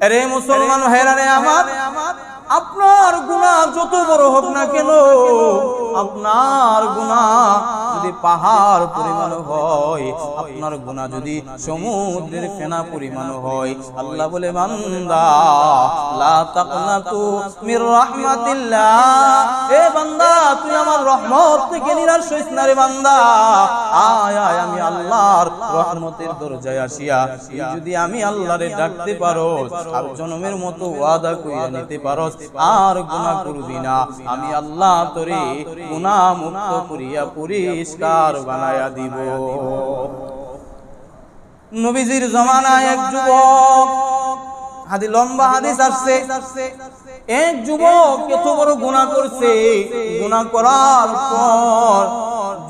আরে মুসলমান ভাইরা রে আমার আপনার গুণা যত বড় হোক না কেন আপনার গুনাহ যদি পাহাড় পরিমাণ হয়, আপনার গুনাহ যদি সমুদ্রের ফেনা পরিমাণ হয়, আল্লাহ বলে, বান্দা এ বান্দা, তুই আমার রহমত থেকে নিরাশ হইস না রে বান্দা। আয় আয়, আমি আল্লাহর রহমতের দরজায় আসিয়া যদি আমি ডাকতে পারো আর জনমের মতো ওয়াদা নিতে পারো আর গুনাহ করবি না। আমি আল্লাহ তোরে গুনাহ মুক্ত করিয়া পরিষ্কার বানায়া দিব। নবীজির জমানায় এক যুবক। হাদি লম্বা হাদিস আসছে। এক যুবক এত বড় গুণা করছে। গুণা করার পর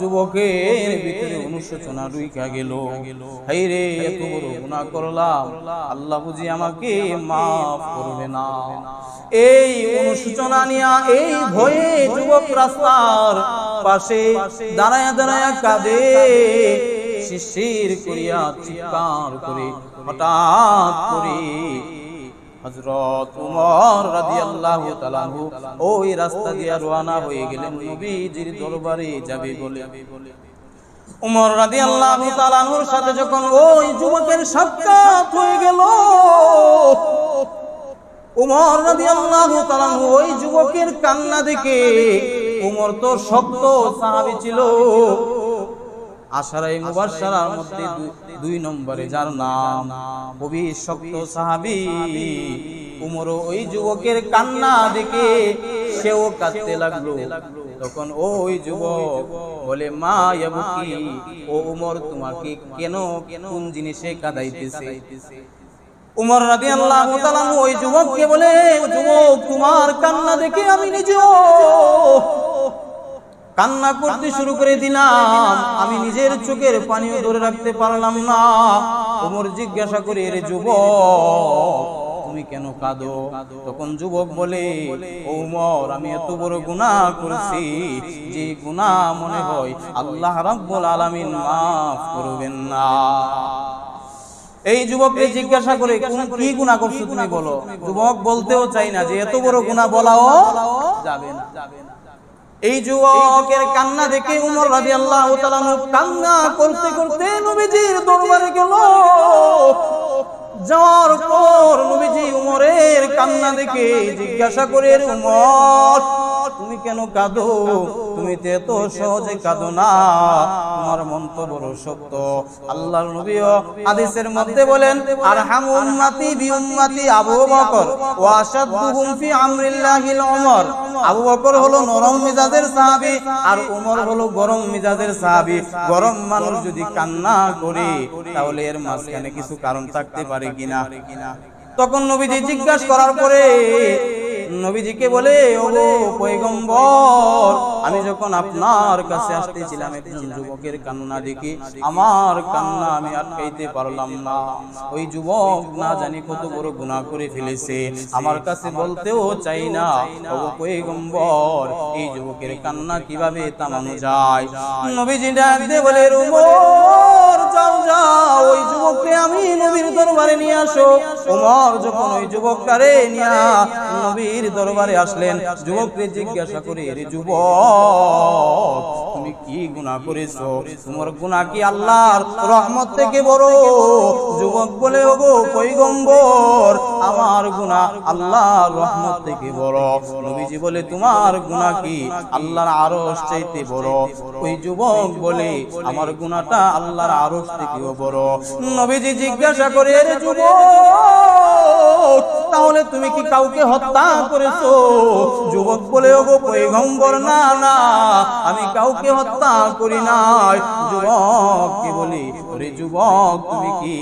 যুবকের ভিতরে অনুশোচনা রুইকা গেল। হাই রে এত বড় গুনাহ করলাম। আল্লাহ বুঝি আমাকে মাফ করবে না। এই অনুশোচনা নিয়া এই ভয়ে যুবক রাস্তার পাশে দাঁড়ায়া দাঁড়ায়া কাঁদে। শিশির করিয়া চিৎকার করে, হঠাৎ করে হযরত উমর রাদিয়াল্লাহু তাআলা আনহু ওই রাস্তা দিয়া রওনা হয়ে গেলেন নবীজির দরবারে যাবে বলে। উমর রাদিয়াল্লাহু তাআলা আনহুর সাথে যখন ওই যুবকের সাক্ষাৎ হয়ে গেল, উমর রাদিয়াল্লাহু তাআলা আনহু ওই যুবকের কান্না দেখে উমর তো শক্ত সাহাবী ছিল। আশারাই মধ্যে দুই- নম্বরে যার নাম উমর ওই যুবকের কান্না দেখে সেও কাঁদতে লাগল। তখন ওই যুবক বলে মা ইয়াবুকি ও উমর তোমাকে কেন কোন জিনিসে কাঁদাইতেছে? উমর তাআলা আনহু ওই যুবককে বলে যুবক তোমার কান্না দেখে আমি নিজেও কান্না করতে শুরু করে দিলাম। আমি নিজের চোখের পানিও ধরে রাখতে পারলাম না। উমর জিজ্ঞাসা করে রে যুবক তুমি কেন কাঁদো? তখন যুবক বলে ও উমর আমি এত বড় গুনাহ করেছি যে গুনাহ মনে হয় আল্লাহ রাব্বুল আলামিন মাফ করবেন না। এই যুবককে জিজ্ঞাসা করে কোন কি গুনাহ করছ তুমি বলো? যুবক বলতেও চাই না যে এত বড় গুনাহ বলাও যাবে না। এই যুবকের কান্না দেখে উমর রাজি আল্লাহ কান্না করতে করতে নবীজির দরবারে গেল। যাওয়ার পর নবীজি উমরের কান্না দেখে জিজ্ঞাসা করে, "রে উমর কেন কাঁদো? তুমি তো এত সহজে কাঁদো না। তোমার মন তো বড় শক্ত। আল্লাহর নবীও হাদিসের মধ্যে বলেন আর হাম উম্মতি বি উম্মতি আবু বকর ওয়া আশাদুহুম ফি আমরিল্লাহিল উমর। আবু বকর হলো নরম মিজাজের সাহাবী আর উমর হলো গরম মিজাজের সাহাবী। গরম মানুষ যদি কান্না করে, তাহলে এর মাঝখানে কিছু কারণ থাকতে পারে কিনা? তখন নবীজি জিজ্ঞাসা করার পরে নবীজিকে বলে, ওগো পয়গম্বর, আমি যখন আপনার কাছে আসতেছিলাম একজন যুবকের কান্না দেখি, আমার কান্না আমি আটকাইতে পারলাম না। ওই যুবক না জানি কত বড় গুনাহ করে ফেলেছে, আমার কাছে বলতেও চাই না, ওগো পয়গম্বর, এই যুবকের কান্না কীভাবে থামানো যায়? নবীজি ডাক দিয়ে বলে রুমর আসো। ওমর যখন ওই যুবকটারে নিয়া নবীর দরবারে আসলেন যুবককে জিজ্ঞাসা করে যুবক তুমি কি গুনাহ করেছ? তোমার গুনাহ কি আল্লাহর রহমত থেকে বড়? যুবক বলে, ওগো পৈগম্বর আমার গুনাহ আল্লাহর রহমত থেকে বড়। নবীজি বলে, তোমার গুনাহ কি আল্লাহর আরশ চাইতে বড়? ওই যুবক বলে, আমার গুনাহটা আল্লাহর আরশ থেকেও বড়। নবীজি জিজ্ঞাসা করে যুবক তাহলে তুমি কি কাউকে হত্যা করেছ? যুবক বলে, ওগো পৈগম্বর না না, আমি কাউকে হত্যা করি না যুবক কি বলি? ওরে যুবক, তুমি কি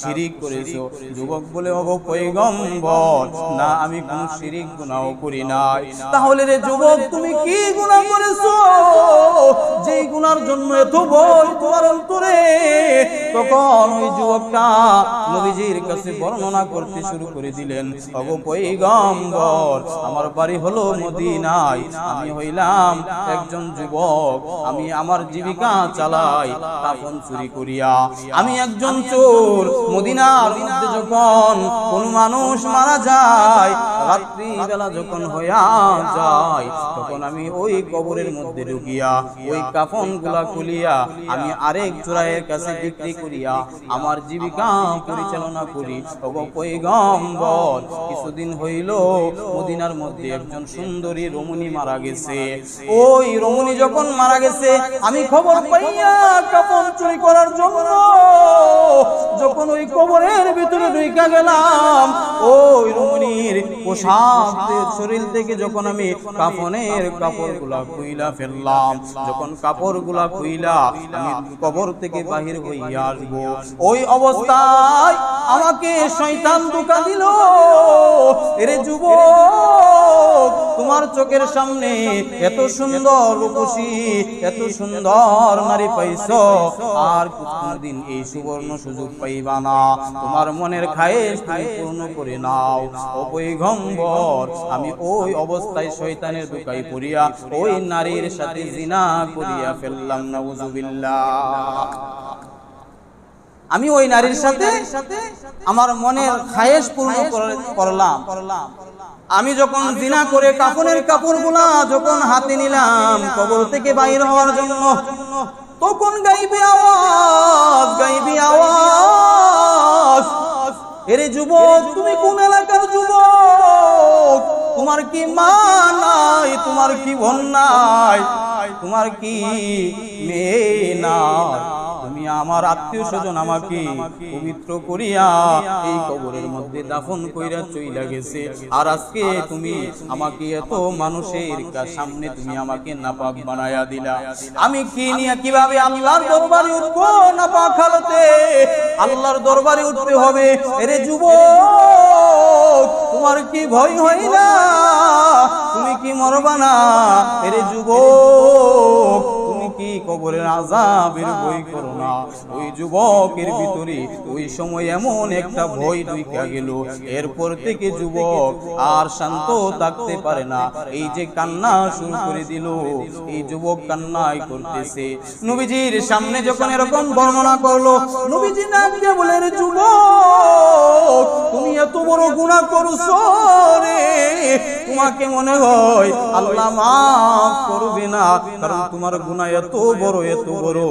শিরিক করেছ? যুবক বলে, ওগো পয়গম্বর, না, আমি কোন শিরিক গুনাহ করি নাই। তাহলে রে যুবক, তুমি কি গুনাহ করেছ? যেই গুনার জন্য এত ভয় তোমার অন্তরে, তখন ওই যুবকটা নবীজির কাছে বর্ণনা করতে শুরু করে দিলেন অগো পৈগম্বর আমার বাড়ি হলো মদিনায়, আমি হইলাম একজন যুবক, আমি আমার জীবিকা চালাই। কাফন চুরি করিয়া আমি একজন চোর মদিনার মধ্যে যখন কোন মানুষ মারা যায় রাত্রি বেলা যখন হইয়া যায় তখন আমি ওই কবরের মধ্যে ঢুকিয়া ওই কাফনগুলা খুলিয়া আমি আরেক চোরাইয়ের কাছে বিক্রি করিয়া আমার জীবিকা পরিচালনা করি। ওগো পৈগম্বর কিছুদিন হইল মদিনার মধ্যে একজন সুন্দরী রমণী মারা গেছে। ওই রমণী যখন মারা গেছে আমি খবর পাইয়া কাপন চুরি করার জন্য যখন ওই কবরের ভিতরে ঢুকা গেলাম, ওই রমণীর পোশাক শরীর থেকে যখন আমি কাফনের কাপড়গুলা কুইলা ফেললাম, যখন কাপড়গুলা কুইলা আমি কবর থেকে বাহির হইয়া আসব। ওই অবস্থায় আমাকে শয়তান ধোকা দিল। এরে যুবক, তোমার চোখের সামনে এত সুন্দর রূপসী, এত সুন্দর নারী পাইছ। আর কোনদিন এই সুবর্ণ সুযোগ পাইবা না। তোমার মনের খায়েশ তুমি পূর্ণ করে নাও। অপৈগম্বর আমি ওই অবস্থায় শয়তানের দুকাই পড়িয়া, ওই নারীর সাথে জিনা করিয়া ফেললাম না আমি ওই নারীর সাথে আমার মনের খায়েশ পূর্ণ করে- করলাম। আমি যখন জিনা করে কাপড়ের কাপড়গুলা যখন হাতে নিলাম কবর থেকে বাইর হওয়ার জন্য তখন গাইবে আওয়াজ গাইবে আওয়াজ। এরে যুবক তুমি কোন এলাকার যুবক? তোমার কি মা নাই তোমার কি বোন নাই? তোমার কি মেয়ে নাই? আমার আত্মীয় স্বজন আমাকে পবিত্র করিয়া এই কবরের মধ্যে দাফন কইরা চইলা গেছে। আর আজকে তুমি আমাকে এত মানুষের সামনে তুমি আমাকে নাপাক বানায়া দিলা। আমি কি নিয়ে কীভাবে আল্লাহর দরবারে উঠবো নাপাক হালতে? আল্লাহর দরবারে উঠতে হবে। এরে যুবক, তোমার কি ভয় হয় না? তুমি কি মরবা না? এরে তুমি কি কবরের আজাবের বই করো না? ওই যুবকের ভিতরে ওই সময় এমন একটা ভয় ঢুইকা গেল। এরপর থেকে যুবক আর শান্ত থাকতে পারে না। এই যে কান্না শুরু করে দিল, এই যুবক কান্নাই করতেছে। নবীজির সামনে যখন এরকম বর্ণনা করল, নবীজি দিয়ে বলে রে যুবক, তুমি এত বড় গুনাহ করছ রে। তোমাকে মনে হয় আল্লাহ মাফ করবে না? কারণ তোমার গুনাহ এত বড়, এত বড়।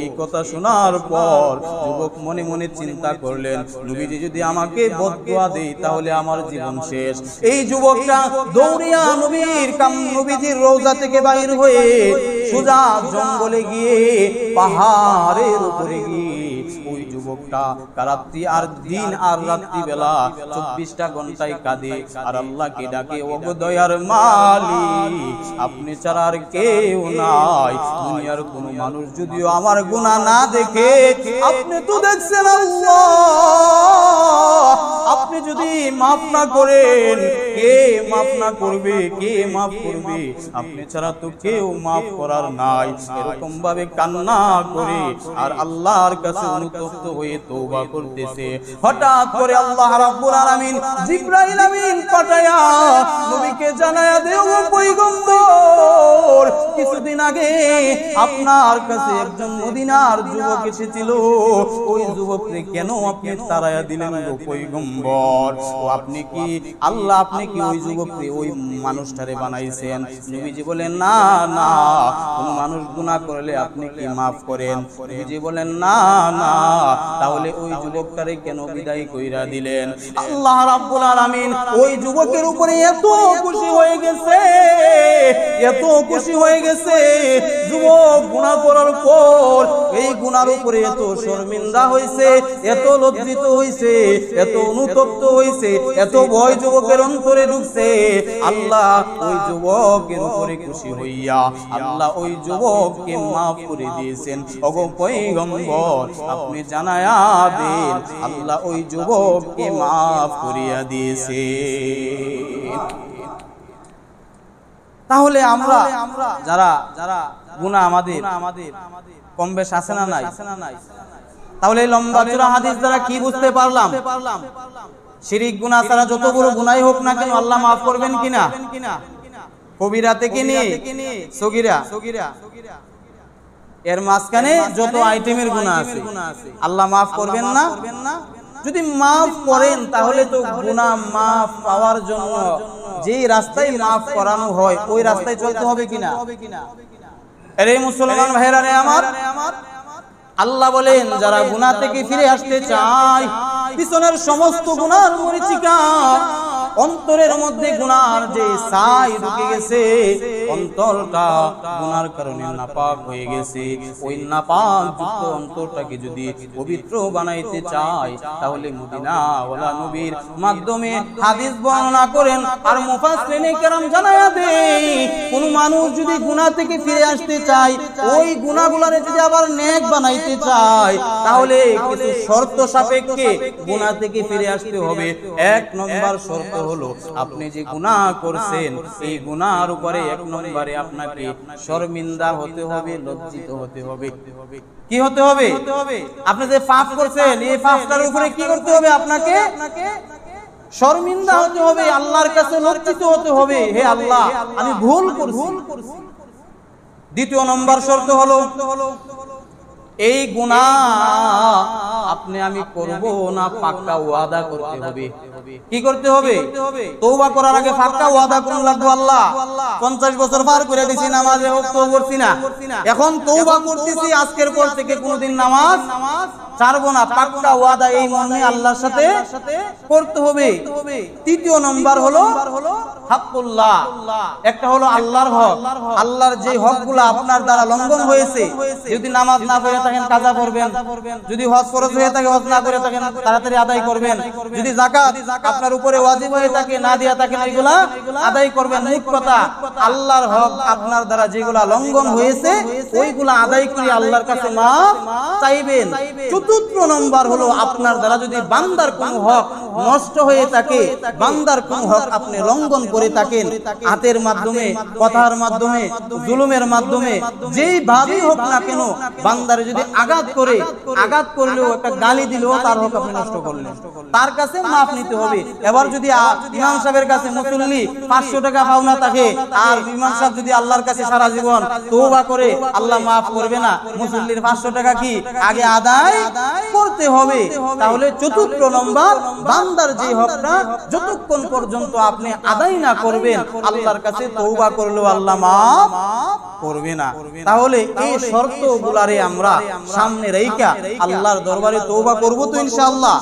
এই কথা শোনার পর যুবক মনে মনে চিন্তা করলেন, নবীজি যদি আমাকে বদদোয়া দেই তাহলে আমার জীবন শেষ। এই যুবকটা দৌড়িয়া নবীর কাম, নবীজির রওজা থেকে বাইর হয়ে সোজা জঙ্গলে গিয়ে পাহাড়ের উপরে গিয়ে যুবকটা রাত্রি আর দিন আর রাত্রি বেলা চব্বিশটা ঘন্টায় কাঁদে। আর আল্লাহকে ডাকে, ওগো দয়ার মালিক, আপনি ছাড়া আর কেউ নাই। দুনিয়ার কোনো মানুষ যদিও আমার গুণা না দেখে, আপনি তো দেখছেন আপনি যদি মাফ না করেন, কে মাফ না করবে, কে মাফ করবে? আপনি ছাড়া তো কেউ মাফ করার নাই। এরকম ভাবে কান্না করে, আর আল্লাহর কাছে অনুতপ্ত হয়ে তওবা করতেছে। হঠাৎ করে আল্লাহ রাব্বুল আলামিন জিবরাইল আমিন পাঠায়া নবীকে জানায়া দেও পয়গম্বর কিছুদিন আগে আপনার কাছে একজন মদিনার যুবক এসেছিল। ওই যুবককে কেন আপনি তাড়ায়া দিলেন গো পয়গম্বর? ও আপনি কি, আল্লাহ আপনি কি ওই যুবককে ওই মানুষটারে বানাইছেন? নবীজি বলেন, না না, কোন মানুষ গুনাহ করলে আপনি কি মাফ করেন? নবীজি বলেন, না না, তাহলে ওই যুবকটারে কেন বিদায় কইরা দিলেন? আল্লাহ রাব্বুল আলামিন ওই যুবকের উপরে এত খুশি হয়ে গেছে, এত খুশি হয়ে গেছে যুবক গুনাহ করার পর এই গুনার উপরে এত শর্মিন্দা হইছে, এত লজ্জিত হইছে, এত অনুতপ্ত হইছে, এত ভয় যুবকের অন্তরে ঢুকছে। আল্লাহ ওই যুবকের উপরে খুশি হইয়া আল্লাহ ওই যুবককে মাফ করে দিয়েছেন। ওগো পয়গম্বর, আপনি জানায়া দেন, আল্লাহ ওই যুবককে মাফ করিয়া দিয়েছে। তাহলে আমরা যারা যারা গুনাহ আমাদের আমাদের কম বেশ আছে না নাই। তাহলে এই লম্বা চূড়া হাদিস দ্বারা কি বুঝতে পারলাম? শিরিক গুনাহ ছাড়া যত বড় গুনাই হোক না কেন আল্লাহ মাফ করবেন কিনা কবিরা থেকে নিয়ে সগিরা। এর মাঝখানে যত আইটেমের গুনাহ আছে। আল্লাহ মাফ করবেন না? যদি মাফ করেন তাহলে তো গুণা মাফ পাওয়ার জন্য যেই রাস্তায় মাফ করানো হয় ওই রাস্তায় চলতে হবে কিনা? আরে মুসলমান ভাইরা রে আমার আল্লাহ বলেন যারা গুণা থেকে ফিরে আসতে চায় পিছনের সমস্ত গুনার মরিচিকা অন্তরের মধ্যে গুনার যে ছাই ঢুকে গেছে, অন্তরটা গুনার কারণে নাপাক হয়ে গেছে। ওই নাপাক যুক্ত অন্তরটাকে যদি পবিত্র বানাইতে চায়, তাহলে মদিনা নবীর মাধ্যমে হাদিস বর্ণনা করেন, আর মুফাসসিরিনে কেরাম জানায়া দেয় কোন মানুষ যদি গুনাহ থেকে ফিরে আসতে চায়, ওই গুনাহগুলোরে যদি আবার নেক বানাইতে চায়, তাহলে কিছু শর্ত সাপেক্ষে গুনাহ থেকে ফিরে আসতে হবে। এক নম্বর শর্ত হলো, আপনি যে গুনাহ করছেন, এই গুনাহর উপরে এক নম্বরে আপনাকে শর্মিন্দা হতে হবে, লজ্জিত হতে হবে। কি হতে হবে? আপনি যে পাপ করছেন, এই পাপটার উপরে কি করতে হবে আপনাকে? শর্মিন্দা হতে হবে, আল্লাহর কাছে লজ্জিত হতে হবে। হে আল্লাহ, আমি ভুল করছি। দ্বিতীয় নম্বর শর্ত হলো এই গুণা আপনি আমি করব না পাক্কা ওয়াদা করতে হবে? কি করতে হবে? তৌবা করার আগে পাক্কা ওয়াদা করুন লাগবো আল্লাহ। পঞ্চাশ বছর পার করে দিছি নামাজে হোক তো করছি না। এখন তৌবা করতেছি আজকের পর থেকে কোনোদিন নামাজ ছাড়বো না। পাক্কা ওয়াদা এই মর্মে আল্লাহর সাথে করতে হবে। তৃতীয় নম্বর হলো হাক্কুল্লাহ। একটা হলো আল্লাহর হক। আল্লাহর যে হকগুলো আপনার দ্বারা লঙ্ঘন হয়েছে যদি নামাজ না পড়ে থাকেন কাজা করবেন। যদি হজ ফরজ হয়ে থাকে হজ না করে থাকেন তাড়াতাড়ি আদায় করবেন। যদি যাকাত আপনার উপরে ওয়াজিব হয়ে থাকে না দিয়া থাকেন এগুলা আদায় করবেন। মুখ কথা আল্লাহর হক আপনার দ্বারা যেগুলা লঙ্ঘন হয়েছে ওইগুলা আদায় করে আল্লাহর কাছে মাফ চাইবেন। চতুর্থ নম্বর হলো আপনার দ্বারা যদি বান্দার কোন হক নষ্ট হয়ে থাকে বান্দার কোন হক আপনি লঙ্ঘন করে থাকেন। হাতের মাধ্যমে কথার মাধ্যমে জুলুমের মাধ্যমে যেই ভাবেই হোক না কেন বান্দার যদি আঘাত করে আঘাত করলেও একটা গালি দিলেও তার হক আপনি নষ্ট করলেন। তার কাছে মাফ নিতে হবে। এবার যদি ইমাম সাহেবের কাছে মুসল্লি পাঁচশো টাকা পাওনা থাকে আর ইমাম সাহেব যদি আল্লাহর কাছে সারা জীবন তৌবা করে আল্লাহ মাফ করবে না। মুসল্লির পাঁচশো টাকা কি আগে আদায় করতে হবে? তাহলে চতুর্থ নম্বর বান্দার যে হকটা যতক্ষণ পর্যন্ত আপনি আদায় না করবেন আল্লাহর কাছে তৌবা করলেও আল্লাহ মাফ করবে না। তাহলে এই শর্ত গুলারে আমরা সামনে রেখা আল্লাহর দরবারে তৌবা করব তো ইনশাআল্লাহ।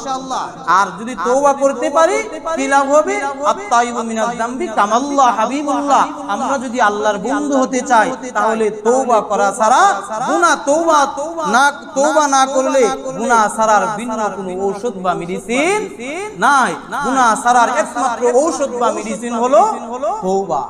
আর যদি তৌবা করতে পারি কি লাভ হবে। আত্তাইবু মিনাজ যামবি কামাল্লাহ হাবিবুল্লাহ। আমরা যদি আল্লাহর বন্ধু হতে চাই তাহলে তৌবা করা ছাড়া গুনাহ তৌবা না তৌবা না করলে গুনাহ ছাড়ার ভিন্ন কোনো ঔষধ বা মেডিসিন নাই। গুনাহ ছাড়ার একমাত্র ঔষধ বা মেডিসিন হলো তৌবা